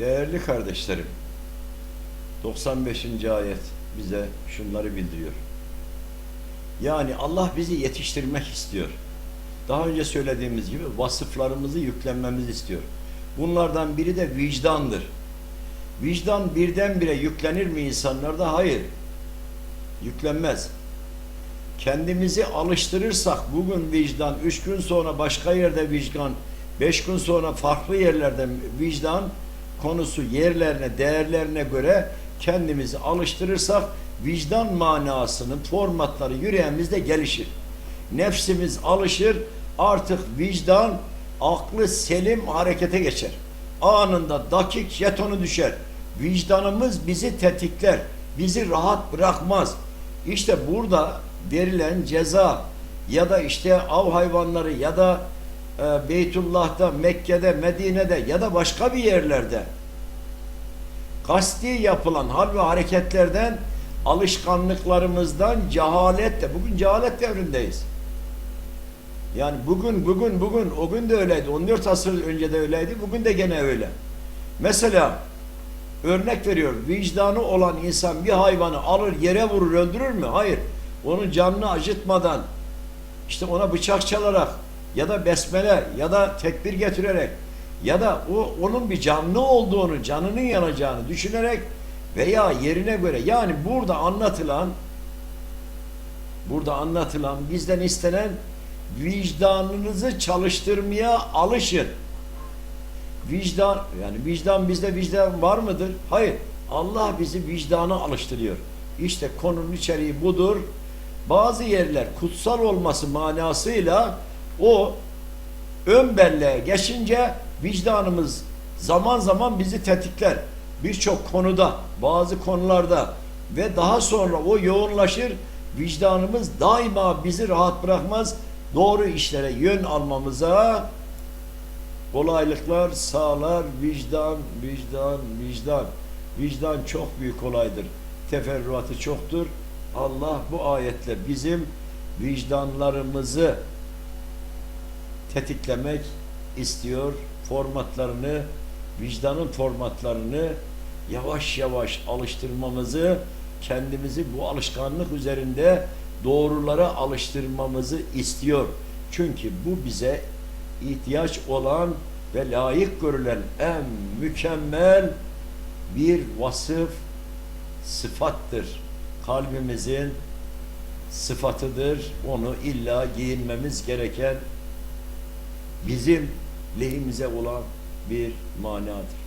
Değerli kardeşlerim, 95. ayet bize şunları bildiriyor. Yani Allah bizi yetiştirmek istiyor. Daha önce söylediğimiz gibi vasıflarımızı yüklenmemizi istiyor. Bunlardan biri de vicdandır. Vicdan birdenbire yüklenir mi insanlarda? Hayır. Yüklenmez. Kendimizi alıştırırsak bugün vicdan, üç gün sonra başka yerde vicdan, beş gün sonra farklı yerlerde vicdan konusu yerlerine, değerlerine göre kendimizi alıştırırsak vicdan manasının formatları yüreğimizde gelişir. Nefsimiz alışır, artık vicdan aklı selim harekete geçer. Anında dakik jetonu düşer. Vicdanımız bizi tetikler, bizi rahat bırakmaz. İşte burada verilen ceza ya da işte av hayvanları ya da e, Beytullah'ta, Mekke'de, Medine'de ya da başka bir yerlerde kasti yapılan hal ve hareketlerden alışkanlıklarımızdan cehalet de bugün cehalet devrindeyiz. Yani bugün bugün bugün o gün de öyleydi. 14 asır önce de öyleydi. Bugün de gene öyle. Mesela örnek veriyor. Vicdanı olan insan bir hayvanı alır yere vurur öldürür mü? Hayır. Onun canını acıtmadan işte ona bıçak çalarak ya da besmele ya da tekbir getirerek ya da o onun bir canlı olduğunu, canının yanacağını düşünerek veya yerine göre yani burada anlatılan burada anlatılan bizden istenen vicdanınızı çalıştırmaya alışın. Vicdan yani vicdan bizde vicdan var mıdır? Hayır. Allah bizi vicdana alıştırıyor. İşte konunun içeriği budur. Bazı yerler kutsal olması manasıyla o ön belleğe geçince vicdanımız zaman zaman bizi tetikler. Birçok konuda, bazı konularda ve daha sonra o yoğunlaşır. Vicdanımız daima bizi rahat bırakmaz. Doğru işlere yön almamıza kolaylıklar sağlar. Vicdan, vicdan, vicdan. Vicdan çok büyük olaydır. Teferruatı çoktur. Allah bu ayetle bizim vicdanlarımızı tetiklemek istiyor. Formatlarını, vicdanın formatlarını yavaş yavaş alıştırmamızı, kendimizi bu alışkanlık üzerinde doğrulara alıştırmamızı istiyor. Çünkü bu bize ihtiyaç olan ve layık görülen en mükemmel bir vasıf, sıfattır. Kalbimizin sıfatıdır. Onu illa giyinmemiz gereken bizim lehimize olan bir manadır.